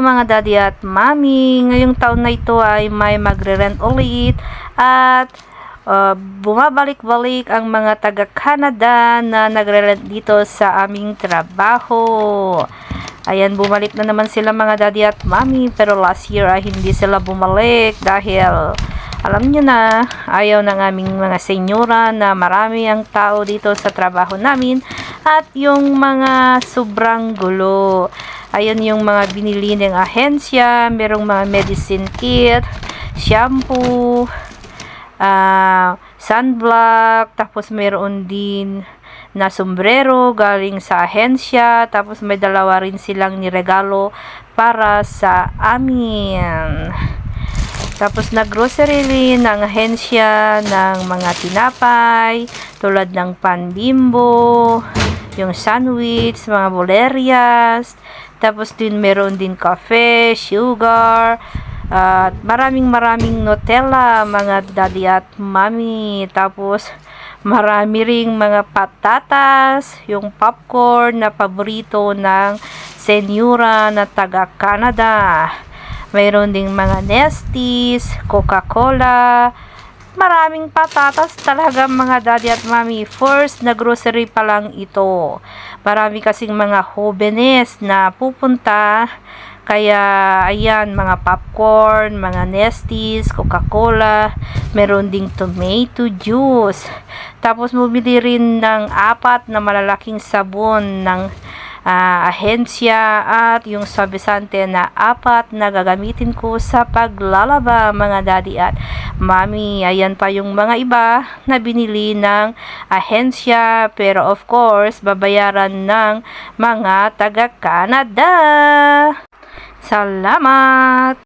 mga daddy at mami. Ngayong taon na ito ay may magre-rent ulit at uh, bumabalik-balik ang mga taga-Canada na nagre-rent dito sa aming trabaho. Ayan, bumalik na naman sila mga daddy at mami pero last year ay hindi sila bumalik dahil alam nyo na, ayaw ng aming mga senyora na marami ang tao dito sa trabaho namin at yung mga sobrang gulo. Ayan yung mga binili ng ahensya, merong mga medicine kit, shampoo, ah, sunblock, tapos meron din na sombrero galing sa ahensya, tapos may dalawa rin silang niregalo para sa amin. Tapos naggrocery rin ng ahensya ng mga tinapay, tulad ng pan bimbo, yung sandwich, mga bolerias, tapos din meron din kafe, sugar, at maraming maraming Nutella, mga daddy at mommy. Tapos marami ring mga patatas, yung popcorn na paborito ng senyora na taga Canada. Mayroon ding mga Nesties, Coca-Cola, maraming patatas talaga mga daddy at mommy. First na grocery pa lang ito. Marami kasing mga hobenes na pupunta. Kaya, ayan, mga popcorn, mga Nesties, Coca-Cola, meron ding tomato juice. Tapos, bumili rin ng apat na malalaking sabon ng ah, ahensya at yung sabisante na apat na gagamitin ko sa paglalaba mga daddy at mami. Ayan pa yung mga iba na binili ng ahensya pero of course babayaran ng mga taga Canada. Salamat!